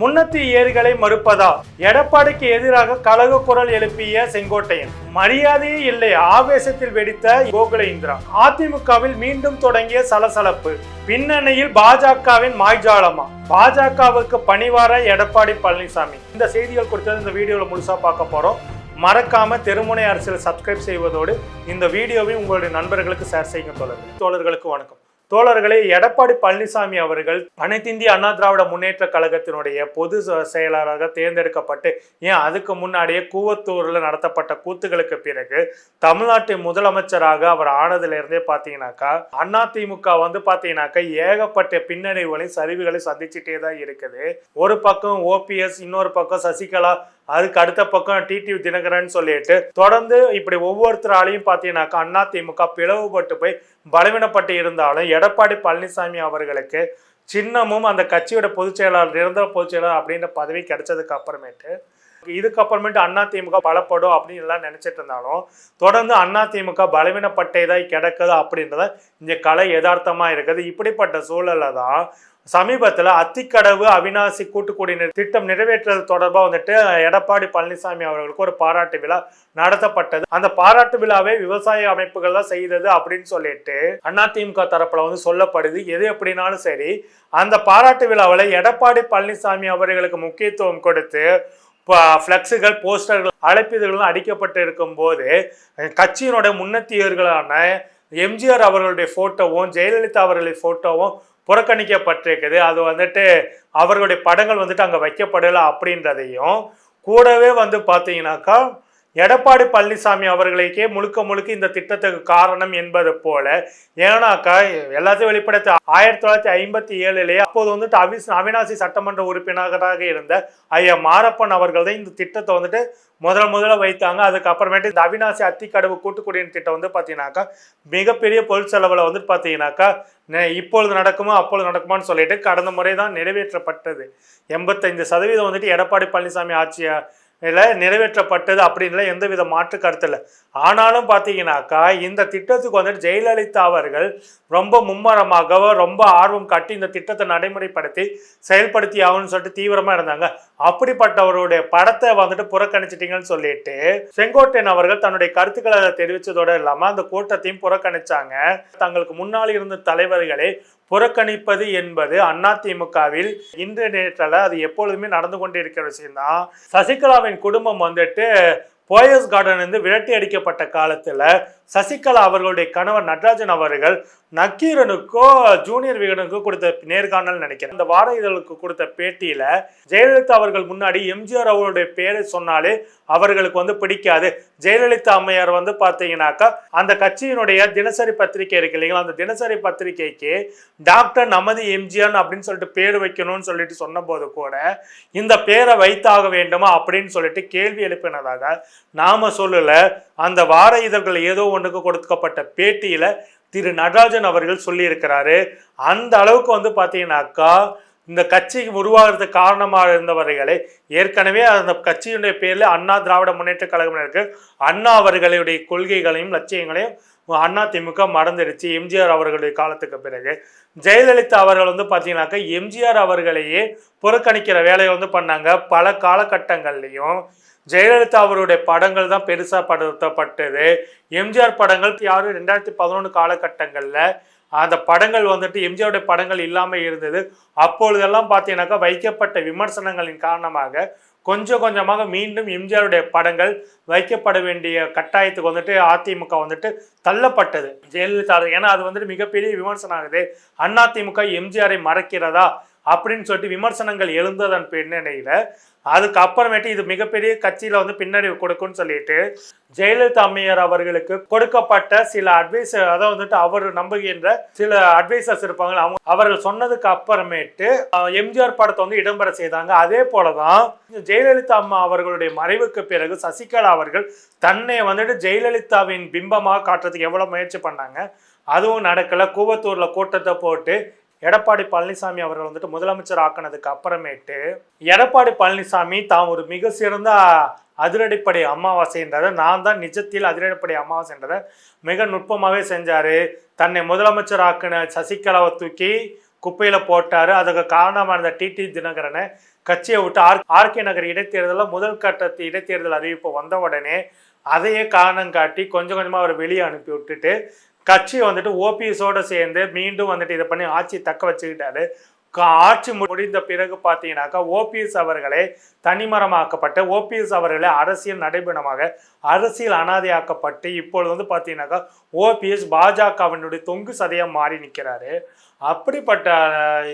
முன்னத்து ஏரிகளை மறுப்பதா? எடப்பாடிக்கு எதிராக கலக குரல் எழுப்பிய செங்கோட்டையன் மரியாதையே இல்லை ஆவேசத்தில் வெடித்த கோகுல இந்திரா. அதிமுகவில் மீண்டும் தொடங்கிய சலசலப்பு. பின்னணியில் பாஜகவின் மாய்ஜாலமா? பாஜகவுக்கு பணிவார எடப்பாடி பழனிசாமி. இந்த செய்திகள் குறித்தது இந்த வீடியோவில் முழுசா பார்க்க போறோம். மறக்காம தெருமுனை அரசியல் சப்ஸ்கிரைப் செய்வதோடு இந்த வீடியோவை உங்களுடைய நண்பர்களுக்கு ஷேர் செய்யுங்க தோழர்கள். தோழர்களுக்கு வணக்கம். தோழர்களே எடப்பாடி பழனிசாமி அவர்கள் அனைத்திந்திய அண்ணா திராவிட முன்னேற்ற கழகத்தினுடைய பொது செயலாளராக தேர்ந்தெடுக்கப்பட்டு ஏன் அதுக்கு முன்னாடியே கூவத்தூரில் நடத்தப்பட்ட கூத்துகளுக்கு பிறகு தமிழ்நாட்டின் முதலமைச்சராக அவர் ஆனதுல இருந்தே பார்த்தீங்கன்னாக்கா திமுக வந்து பார்த்தீங்கன்னாக்கா ஏகப்பட்ட பின்னடைவுகளையும் சரிவுகளையும் சந்திச்சுட்டே தான் இருக்குது. ஒரு பக்கம் ஓபிஎஸ் இன்னொரு பக்கம் சசிகலா அதுக்கு அடுத்த பக்கம் டிடி தினகரன் சொல்லிட்டு தொடர்ந்து இப்படி ஒவ்வொருத்தராலையும் பார்த்தீங்கன்னாக்கா அதிமுக பிளவுபட்டு போய் பலவீனப்பட்டு இருந்தாலும் எடப்பாடி பழனிசாமி அவர்களுக்கு சின்னமும் அந்த கட்சியோட பொதுச் செயலாளர் நிரந்தர பொதுச் செயலாளர் அப்படின்ற பதவி கிடைச்சதுக்கு அப்புறமேட்டு இதுக்கப்புறமேட்டு திமுக பலப்படும் அப்படின்னு எல்லாம் நினைச்சிட்டு இருந்தாலும் தொடர்ந்து அண்ணா திமுக தான் கிடக்குது அப்படின்றத இந்த கலை யதார்த்தமா இருக்குது. இப்படிப்பட்ட சூழல்ல தான் சமீபத்தில் அத்திக்கடவு அவினாசி கூட்டுக்குடிநீர் திட்டம் நிறைவேற்றுறது தொடர்பாக வந்துட்டு எடப்பாடி பழனிசாமி அவர்களுக்கு ஒரு பாராட்டு விழா நடத்தப்பட்டது. அந்த பாராட்டு விழாவை விவசாய அமைப்புகள் தான் செய்தது அப்படின்னு சொல்லிட்டு அதிமுக தரப்புல வந்து சொல்லப்படுது. எது எப்படினாலும் சரி அந்த பாராட்டு விழாவில் எடப்பாடி பழனிசாமி அவர்களுக்கு முக்கியத்துவம் கொடுத்து ஃப்ளெக்ஸுகள் போஸ்டர்கள் அழைப்பிதழ்கள் அடிக்கப்பட்டு இருக்கும்போது கட்சியினுடைய முன்னத்தியர்களான எம்ஜிஆர் அவர்களுடைய ஃபோட்டோவும் ஜெயலலிதா அவர்களுடைய ஃபோட்டோவும் புறக்கணிக்கப்பட்டிருக்குது. அது வந்துட்டு அவர்களுடைய படங்கள் வந்துட்டு அங்கே வைக்கப்படலை அப்படின்றதையும் கூடவே வந்து பார்த்தீங்கன்னாக்கா எடப்பாடி பழனிசாமி அவர்களுக்கே முழுக்க முழுக்க இந்த திட்டத்துக்கு காரணம் என்பது போல ஏன்னாக்கா எல்லாத்தையும் வெளிப்படுத்த ஆயிரத்தி தொள்ளாயிரத்தி ஐம்பத்தி ஏழுலேயே அப்போது வந்துட்டு அவிஸ் அவினாசி சட்டமன்ற உறுப்பினராக இருந்த ஐயா மாரப்பன் அவர்கள் தான் இந்த திட்டத்தை வந்துட்டு முதல் முதல்ல வைத்தாங்க. அதுக்கப்புறமேட்டு இந்த அவினாசி அத்திக்கடவு கூட்டுக்குடியின் திட்டம் வந்து பார்த்தீங்கன்னாக்கா மிகப்பெரிய பொருள் செலவில் வந்து பார்த்தீங்கன்னாக்கா நெ- இப்பொழுது நடக்குமோ அப்பொழுது நடக்குமான்னு சொல்லிட்டு கடந்த முறை தான் நிறைவேற்றப்பட்டது. எண்பத்தைந்து சதவீதம் வந்துட்டு எடப்பாடி பழனிசாமி ஆட்சியா இல்லை நிறைவேற்றப்பட்டது அப்படின்ல எந்தவித மாற்று கருத்து இல்லை. ஆனாலும் பார்த்தீங்கன்னாக்கா இந்த திட்டத்துக்கு வந்துட்டு ஜெயலலிதா அவர்கள் ரொம்ப மும்மரமாக ரொம்ப ஆர்வம் காட்டி இந்த திட்டத்தை நடைமுறைப்படுத்தி செயல்படுத்தி ஆகணும்னு சொல்லிட்டு தீவிரமாக இருந்தாங்க. அப்படிப்பட்டவருடைய படத்தை வந்துட்டு புறக்கணிச்சிட்டீங்கன்னு சொல்லிட்டு செங்கோட்டையன் அவர்கள் தன்னுடைய கருத்துக்களை தெரிவித்ததோடு இல்லாமல் அந்த கூட்டத்தையும் புறக்கணிச்சாங்க. தங்களுக்கு முன்னால் இருந்த தலைவர்களை புறக்கணிப்பது என்பது அதிமுகவில் இன்று நேற்றில் அது எப்பொழுதுமே நடந்து கொண்டிருக்கிற விஷயம்தான் சசிகலாவின் குடும்பம் வந்துட்டு போயஸ் கார்டன் இருந்து விரட்டி அடிக்கப்பட்ட காலத்தில் சசிகலா அவர்களுடைய கணவர் நடராஜன் அவர்கள் நக்கீரனுக்கோ ஜூனியர் விகடனுக்கோ கொடுத்த நேர்காணல் நினைக்கிறேன். அந்த வார இதழுக்கு கொடுத்த பேட்டியில ஜெயலலிதா அவர்கள் முன்னாடி எம்ஜிஆர் அவருடைய பேரை சொன்னாலே அவர்களுக்கு வந்து பிடிக்காது. ஜெயலலிதா அம்மையார் வந்து பார்த்தீங்கன்னாக்கா அந்த கட்சியினுடைய தினசரி பத்திரிகை இருக்கு இல்லைங்களா? அந்த தினசரி பத்திரிகைக்கு டாக்டர் நமதி எம்ஜிஆர் அப்படின்னு சொல்லிட்டு பேர் வைக்கணும்னு சொல்லிட்டு சொன்னபோது கூட இந்த பேரை வைத்தாக வேண்டுமா அப்படின்னு சொல்லிட்டு கேள்வி எழுப்பினதாக நாம சொல்லல. அந்த வார இதழ்கள் ஏதோ ஒன்றுக்கு கொடுக்கப்பட்ட பேட்டியில் திரு நடராஜன் அவர்கள் சொல்லியிருக்கிறாரு. அந்த அளவுக்கு வந்து பார்த்தீங்கன்னாக்கா இந்த கட்சி உருவாகிறதுக்கு காரணமாக இருந்தவர்களே ஏற்கனவே அந்த கட்சியினுடைய பேரில் அண்ணா திராவிட முன்னேற்ற கழகம் இருக்கு. அண்ணா அவர்களுடைய கொள்கைகளையும் லட்சியங்களையும் அண்ணா திமுக மறந்துடுச்சு. எம்ஜிஆர் அவர்களுடைய காலத்துக்கு பிறகு. ஜெயலலிதா அவர்கள் வந்து பார்த்தீங்கன்னாக்கா எம்ஜிஆர் அவர்களையே புறக்கணிக்கிற வேலையை வந்து பண்ணாங்க. பல காலகட்டங்கள்லையும் ஜெயலலிதா அவருடைய படங்கள் தான் பெருசாக படுத்தப்பட்டது. எம்ஜிஆர் படங்கள் யாரும் ரெண்டாயிரத்தி பதினொன்று காலகட்டங்களில் அந்த படங்கள் வந்துட்டு எம்ஜிஆருடைய படங்கள் இல்லாமல் இருந்தது. அப்பொழுதெல்லாம் பார்த்தீங்கன்னாக்கா வைக்கப்பட்ட விமர்சனங்களின் காரணமாக கொஞ்சம் கொஞ்சமாக மீண்டும் எம்ஜிஆருடைய படங்கள் வைக்கப்பட வேண்டிய கட்டாயத்துக்கு வந்துட்டு அதிமுக வந்துட்டு தள்ளப்பட்டது. ஜெயலலிதா ஏன்னா அது வந்துட்டு மிகப்பெரிய விமர்சனம் ஆகுது. அதிமுக எம்ஜிஆரை மறக்கிறதா? அப்படின்னு சொல்லிட்டு விமர்சனங்கள் எழுந்ததன் பின்னணியில் அதுக்கப்புறமேட்டு இது மிகப்பெரிய கட்சியில் வந்து பின்னடைவு கொடுக்கும்னு சொல்லிட்டு ஜெயலலிதா அம்மையார் அவர்களுக்கு கொடுக்கப்பட்ட சில அட்வைஸ் அதாவது வந்துட்டு அவர் நம்புகின்ற சில அட்வைசர்ஸ் இருப்பாங்க அவங்க அவர்கள் சொன்னதுக்கு அப்புறமேட்டு எம்ஜிஆர் படத்தை வந்து இடம்பெற செய்தாங்க. அதே போலதான் ஜெயலலிதா அம்மா அவர்களுடைய மறைவுக்கு பிறகு சசிகலா அவர்கள் தன்னை வந்துட்டு ஜெயலலிதாவின் பிம்பமாக காட்டுறதுக்கு எவ்வளவு முயற்சி பண்ணாங்க அதுவும் நடக்கல. கூவத்தூர்ல கூட்டத்தை போட்டு எடப்பாடி பழனிசாமி அவர்கள் வந்துட்டு முதலமைச்சர் ஆக்கினதுக்கு அப்புறமேட்டு எடப்பாடி பழனிசாமி தாம் ஒரு மிக சிறந்த அதிரடிப்படை அமாவாசைன்றதை நான் தான் நிஜத்தில் அதிரடிப்படை அமாவாசைன்றதை மிக நுட்பமாகவே செஞ்சார். தன்னை முதலமைச்சர் ஆக்கின சசிகலாவை தூக்கி குப்பையில் போட்டார். அதுக்கு காரணமாக இருந்த டிடி தினகரனை கட்சியை விட்டு ஆர் ஆர்கே நகர் இடைத்தேர்தலில் முதல் கட்டத்து இடைத்தேர்தல் அறிவிப்பு வந்த உடனே அதையே காரணம் காட்டி கொஞ்சம் கொஞ்சமாக அவர் வெளியே அனுப்பி விட்டுட்டு கட்சி வந்துட்டு ஓபிஎஸோட சேர்ந்து மீண்டும் வந்துட்டு இதை பண்ணி ஆட்சி தக்க வச்சுக்கிட்டாரு. கா- ஆட்சி முடிந்த பிறகு பார்த்தீங்கன்னாக்கா ஓபிஎஸ் அவர்களே தனிமரமாக்கப்பட்டு ஓபிஎஸ் அவர்களே அரசியல் நடைபெணமாக அரசியல் அனாதையாக்கப்பட்டு இப்பொழுது வந்து பார்த்தீங்கன்னாக்கா ஓபிஎஸ் பாஜகவினுடைய தொங்கு சதையாக மாறி நிற்கிறாரு. அப்படிப்பட்ட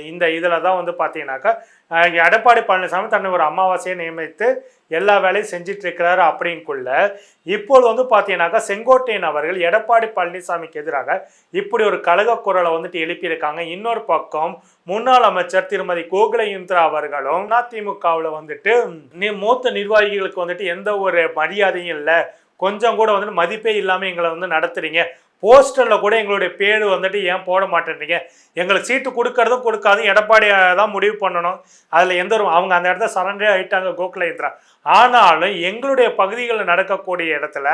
இந்த இதில் தான் வந்து பார்த்தீங்கன்னாக்கா எடப்பாடி பழனிசாமி தன்னை ஒரு அமாவாசையை நியமித்து எல்லா வேலையும் செஞ்சிட்டு இருக்கிறாரு அப்படின்குள்ள இப்போது வந்து பார்த்தீங்கன்னாக்கா செங்கோட்டையன் அவர்கள் எடப்பாடி பழனிசாமிக்கு எதிராக இப்படி ஒரு கழக குரலை வந்துட்டு எழுப்பியிருக்காங்க. இன்னொரு பக்கம் முன்னாள் அமைச்சர் திருமதி கோகுல இந்திரா அவர்களும் அதிமுகவில் வந்துட்டு நி- மூத்த நிர்வாகிகளுக்கு வந்துட்டு எந்த ஒரு மரியாதையும் இல்லை. கொஞ்சம் கூட வந்துட்டு மதிப்பே இல்லாமல் எங்களை வந்து நடத்துறீங்க. போஸ்டரில் கூட எங்களுடைய பேர் வந்துட்டு ஏன் போட மாட்டேன்றீங்க? எங்களுக்கு சீட்டு கொடுக்கறதும் கொடுக்காதும் எடப்பாடியாக தான் முடிவு பண்ணணும். அதில் எந்த ஒரு அவங்க அந்த இடத்துல சரண்டே ஆகிட்டாங்க கோகுல இந்திரா ஆனாலும் எங்களுடைய பகுதிகளில் நடக்கக்கூடிய இடத்துல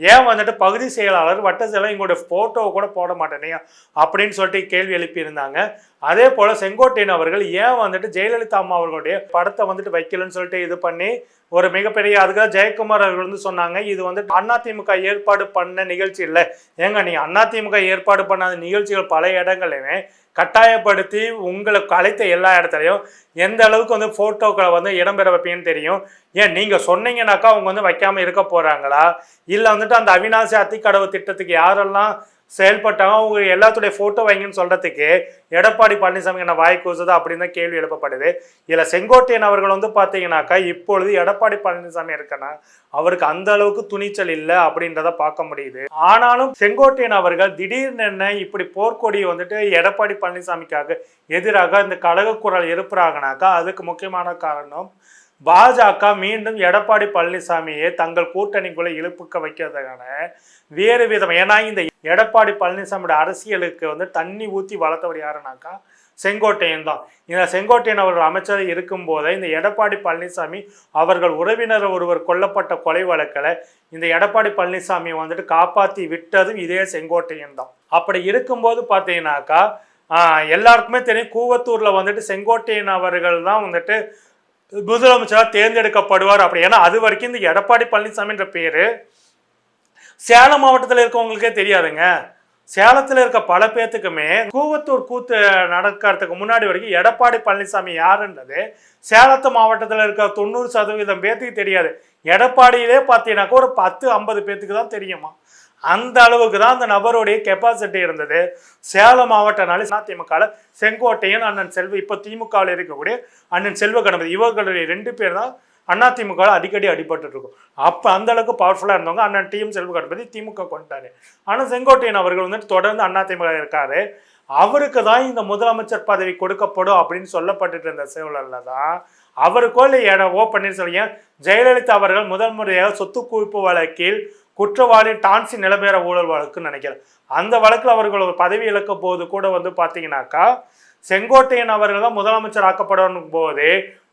ஏன் வந்துட்டு பகுதி செயலாளர் வட்ட செயலாளர் எங்களுடைய ஃபோட்டோவை கூட போட மாட்டேனீங்க அப்படின்னு சொல்லிட்டு கேள்வி எழுப்பியிருந்தாங்க. அதே போல் செங்கோட்டையன் அவர்கள் ஏன் வந்துட்டு ஜெயலலிதா அம்மா அவர்களுடைய படத்தை வந்துட்டு வைக்கலன்னு சொல்லிட்டு இது பண்ணி ஒரு மிகப்பெரிய அதுக்காக ஜெயக்குமார் அவர்கள் வந்து சொன்னாங்க. இது வந்து அதிமுக ஏற்பாடு பண்ண நிகழ்ச்சி இல்லை. ஏங்க நீ அதிமுக ஏற்பாடு பண்ணாத நிகழ்ச்சிகள் பல இடங்களையுமே கட்டாயப்படுத்தி உங்களை அழைத்த எல்லா இடத்துலையும் எந்த அளவுக்கு வந்து ஃபோட்டோக்களை வந்து இடம்பெற வைப்பீங்கன்னு தெரியும். ஏன் நீங்கள் சொன்னீங்கன்னாக்கா அவங்க வந்து வைக்காமல் இருக்க போகிறாங்களா இல்லை வந்துட்டு அந்த அவினாசி அத்திக்கடவு திட்டத்துக்கு யாரெல்லாம் செயல்பட்டாங்க. அவங்க எல்லாத்துடைய ஃபோட்டோ வைங்கன்னு சொல்கிறதுக்கு எடப்பாடி பழனிசாமி என்ன வாய் கூசுது அப்படின்னு தான் கேள்வி எழுப்பப்படுது. இதில் செங்கோட்டையன் அவர்கள் வந்து பார்த்தீங்கன்னாக்கா இப்பொழுது எடப்பாடி பழனிசாமி இருக்கனா அவருக்கு அந்த அளவுக்கு துணிச்சல் இல்லை அப்படின்றத பார்க்க முடியுது. ஆனாலும் செங்கோட்டையன் அவர்கள் திடீர்னு என்ன இப்படி போர்க்கொடியை வந்துட்டு எடப்பாடி பழனிசாமிக்காக எதிராக இந்த கழக குரல் எழுப்புறாங்கனாக்கா அதுக்கு முக்கியமான காரணம் பாஜக மீண்டும் எடப்பாடி பழனிசாமியை தங்கள் கூட்டணிக்குள்ளே இழுப்புக்க வைக்கிறதுக்கான வேறு விதம். ஏன்னா இந்த எடப்பாடி பழனிசாமியோட அரசியலுக்கு வந்து தண்ணி ஊற்றி வளர்த்தவர் யாருனாக்கா செங்கோட்டையன் தான். இந்த செங்கோட்டையன் அவர்கள் அமைச்சர் இருக்கும்போதே இந்த எடப்பாடி பழனிசாமி அவர்கள் உறவினர் ஒருவர் கொல்லப்பட்ட கொலை வழக்கில் இந்த எடப்பாடி பழனிசாமி வந்துட்டு காப்பாற்றி விட்டதும் இதே செங்கோட்டையன் தான். அப்படி இருக்கும்போது பார்த்தீங்கன்னாக்கா எல்லாருக்குமே தெரியும் கூவத்தூரில் வந்துட்டு செங்கோட்டையன் அவர்கள் தான் வந்துட்டு முதலமைச்சராக தேர்ந்தெடுக்கப்படுவார் அப்படி. ஏன்னா அது வரைக்கும் இந்த எடப்பாடி பழனிசாமின்ற பேர் சேலம் மாவட்டத்தில் இருக்கவங்களுக்கே தெரியாதுங்க. சேலத்தில் இருக்க பல பேர்த்துக்குமே கூவத்தூர் கூத்து நடக்கிறதுக்கு முன்னாடி வரைக்கும் எடப்பாடி பழனிசாமி யாருன்றது சேலத்து மாவட்டத்தில் இருக்க தொண்ணூறு சதவீதம் பேர்த்துக்கு தெரியாது. எடப்பாடியிலே பார்த்தீங்கன்னாக்கா ஒரு பத்து ஐம்பது பேர்த்துக்கு தான் தெரியுமா? அந்த அளவுக்கு தான் அந்த நபருடைய கெப்பாசிட்டி இருந்தது. சேலம் மாவட்டனாலே அதிமுகவில் செங்கோட்டையன் அண்ணன் செல்வ இப்போ திமுகவில் இருக்கக்கூடிய அண்ணன் செல்வ கணபதி இவர்களுடைய ரெண்டு பேர் தான் அதிமுக அடிக்கடி அடிபட்டு இருக்கும் அப்போ அந்த அளவுக்கு பவர்ஃபுல்லாக இருந்தவங்க அண்ணன் டிஎம் செல்வ கணபதி திமுக கொண்டாரு ஆனால் செங்கோட்டையன் அவர்கள் வந்துட்டு தொடர்ந்து அதிமுக இருக்காரு. அவருக்கு தான் இந்த முதலமைச்சர் பதவி கொடுக்கப்படும் அப்படின்னு சொல்லப்பட்டுட்டு இருந்த சூழல்ல தான் அவருக்கோ இல்லை எட ஓ பன்னீர்செல்வம் ஜெயலலிதா அவர்கள் முதல் முறையாக சொத்து குவிப்பு வழக்கில் குற்றவாளி டான்சி நிலபேர ஊழல் வழக்குன்னு நினைக்கிறேன் அந்த வழக்கில் அவர்கள் ஒரு பதவி இழக்க போது கூட வந்து பார்த்தீங்கன்னாக்கா செங்கோட்டையன் அவர்கள் தான் முதலமைச்சர் ஆக்கப்படும் போது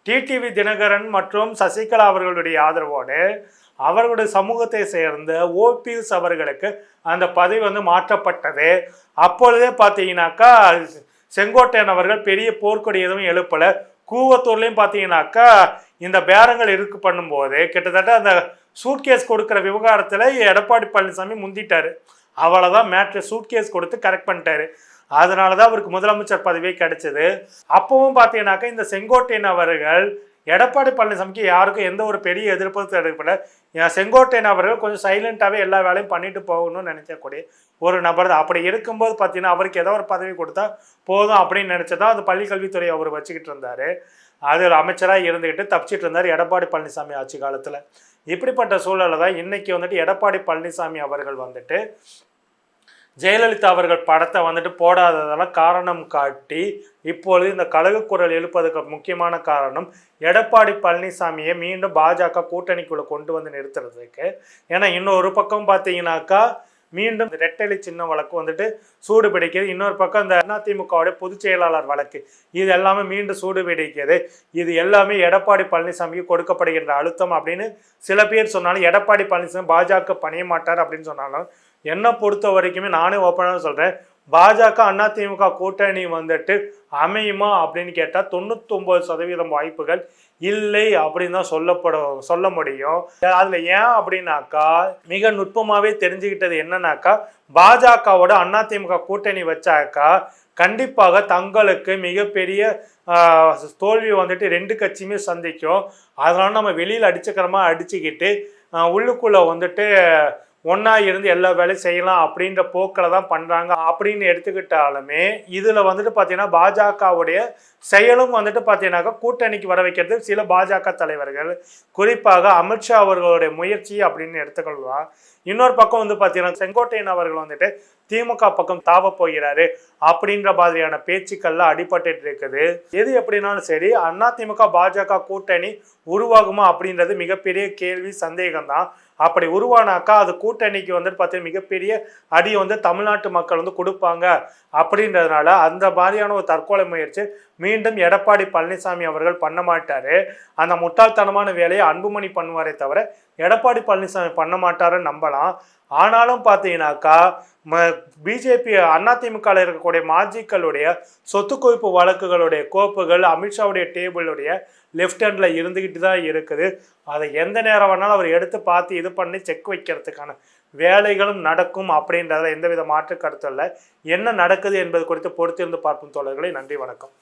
டிடிவி தினகரன் மற்றும் சசிகலா அவர்களுடைய ஆதரவோடு அவர்களுடைய சமூகத்தை சேர்ந்த ஓபிஎஸ் அவர்களுக்கு அந்த பதவி வந்து மாற்றப்பட்டது. அப்பொழுதே பார்த்தீங்கன்னாக்கா செங்கோட்டையன் அவர்கள் பெரிய போர்க்கொடி எதுவும் எழுப்பலை. கூவத்தூர்லேயும் பார்த்தீங்கன்னாக்கா இந்த பேரங்கள் இருக்கு பண்ணும்போது கிட்டத்தட்ட அந்த சூட்கேஸ் கொடுக்குற விவகாரத்தில் எடப்பாடி பழனிசாமி முந்திட்டார். அவ்வளோதான் மேட்ரு சூட்கேஸ் கொடுத்து கரெக்ட் பண்ணிட்டாரு. அதனால தான் அவருக்கு முதலமைச்சர் பதவியே கிடைச்சது. அப்பவும் பார்த்தீங்கன்னாக்கா இந்த செங்கோட்டையன் அவர்கள் எடப்பாடி பழனிசாமிக்கு யாருக்கும் எந்த ஒரு பெரிய எதிர்ப்பு தெரிவிக்கல செங்கோட்டையன் அவர்கள் கொஞ்சம் சைலண்ட்டாகவே எல்லா வேலையும் பண்ணிட்டு போகணும்னு நினைக்கக்கூடிய ஒரு நபர் தான். அப்படி இருக்கும்போது பார்த்தீங்கன்னா அவருக்கு ஏதோ ஒரு பதவி கொடுத்தா போதும் அப்படின்னு நினச்சதா அந்த பள்ளிக்கல்வித்துறை அவர் வச்சுக்கிட்டு இருந்தார். அதில் அமைச்சராக இருந்துக்கிட்டு தப்பிச்சிட்டு இருந்தார் எடப்பாடி பழனிசாமி ஆட்சி காலத்தில். இப்படிப்பட்ட சூழலில் தான் இன்றைக்கி வந்துட்டு எடப்பாடி பழனிசாமி அவர்கள் வந்துட்டு ஜெயலலிதா அவர்கள் படத்தை வந்துட்டு போடாததெல்லாம் காரணம் காட்டி இப்பொழுது இந்த கழக குரல் எழுப்பதுக்கு முக்கியமான காரணம் எடப்பாடி பழனிசாமியை மீண்டும் பாஜக கூட்டணிக்குள்ளே கொண்டு வந்து நிறுத்துறதுக்கு. ஏன்னா இன்னொரு பக்கம் பார்த்தீங்கன்னாக்கா மீண்டும் இந்த ரெட்டலை சின்ன வழக்கு வந்துட்டு சூடு பிடிக்கிறது இன்னொரு பக்கம் இந்த அதிமுகவுடைய பொதுச் செயலாளர் வழக்கு. இது எல்லாமே மீண்டும் சூடு பிடிக்கிறது இது எல்லாமே எடப்பாடி பழனிசாமிக்கு கொடுக்கப்படுகின்ற அழுத்தம் அப்படின்னு சில பேர் சொன்னாலும் எடப்பாடி பழனிசாமி பாஜக பணிய மாட்டார் அப்படின்னு சொன்னாலும் என்னை பொறுத்த வரைக்குமே நானே ஓப்பனாக சொல்கிறேன் பாஜக அதிமுக கூட்டணி வந்துட்டு அமையுமா அப்படின்னு கேட்டால் தொண்ணூத்தொம்பது சதவீதம் வாய்ப்புகள் இல்லை அப்படின்னு தான் சொல்லப்பட சொல்ல முடியும். அதில் ஏன் அப்படின்னாக்கா மிக நுட்பமாகவே தெரிஞ்சுக்கிட்டது என்னன்னாக்கா பாஜகவோட அதிமுக கூட்டணி வச்சாக்கா கண்டிப்பாக தங்களுக்கு மிகப்பெரிய தோல்வி வந்துட்டு ரெண்டு கட்சியுமே சந்திக்கும். அதனால நம்ம வெளியில் அடிச்சுக்கிறமா அடிச்சுக்கிட்டு உள்ளுக்குள்ளே வந்துட்டு ஒன்றா இருந்து எல்லா வேலையும் செய்யலாம் அப்படின்ற போக்கில் தான் பண்ணுறாங்க அப்படின்னு எடுத்துக்கிட்டாலுமே இதில் வந்துட்டு பார்த்தீங்கன்னா பாஜகவுடைய செயலும் வந்துட்டு பார்த்தீங்கன்னாக்கா கூட்டணிக்கு வர வைக்கிறது சில பாஜக தலைவர்கள். குறிப்பாக அமித்ஷா அவர்களுடைய முயற்சி அப்படின்னு எடுத்துக்கொள்ளலாம் இன்னொரு பக்கம் வந்து பார்த்தீங்கன்னா செங்கோட்டையன் அவர்கள் வந்துட்டு திமுக பக்கம் தாவ போகிறாரு அப்படின்ற மாதிரியான பேச்சுக்கள்லாம் அடிபட்டு இருக்குது. எது எப்படினாலும் சரி அண்ணா திமுக பாஜக கூட்டணி உருவாகுமா அப்படின்றது மிகப்பெரிய கேள்வி சந்தேகம் தான் அப்படி உருவானாக்கா அது கூட்டணிக்கு வந்துட்டு பார்த்தீங்கன்னா மிகப்பெரிய அடி வந்து தமிழ்நாட்டு மக்கள் வந்து கொடுப்பாங்க அப்படின்றதுனால அந்த மாதிரியான ஒரு தற்கொலை முயற்சி மீண்டும் எடப்பாடி பழனிசாமி அவர்கள் பண்ண மாட்டார். அந்த முட்டாள்தனமான வேலையை அன்புமணி பண்ணுவாரே தவிர எடப்பாடி பழனிசாமி பண்ண மாட்டாருன்னு நம்பலாம். ஆனாலும் பார்த்தீங்கன்னாக்கா பிஜேபி அதிமுகவில் இருக்கக்கூடிய மாஜிக்களுடைய சொத்து குவிப்பு வழக்குகளுடைய கோப்புகள் அமித்ஷாவுடைய டேபிளுடைய லெஃப்ட் ஹேண்டில் இருந்துக்கிட்டு தான் இருக்குது. அதை எந்த நேரம் வேணாலும் அவர் எடுத்து பார்த்து இது பண்ணி செக் வைக்கிறதுக்கான வேலைகளும் நடக்கும் அப்படின்றதுல எந்தவித மாற்று கருத்து இல்லை. என்ன நடக்குது என்பது குறித்து பொறுத்திருந்து பார்ப்போம் தோழர்களை. நன்றி வணக்கம்.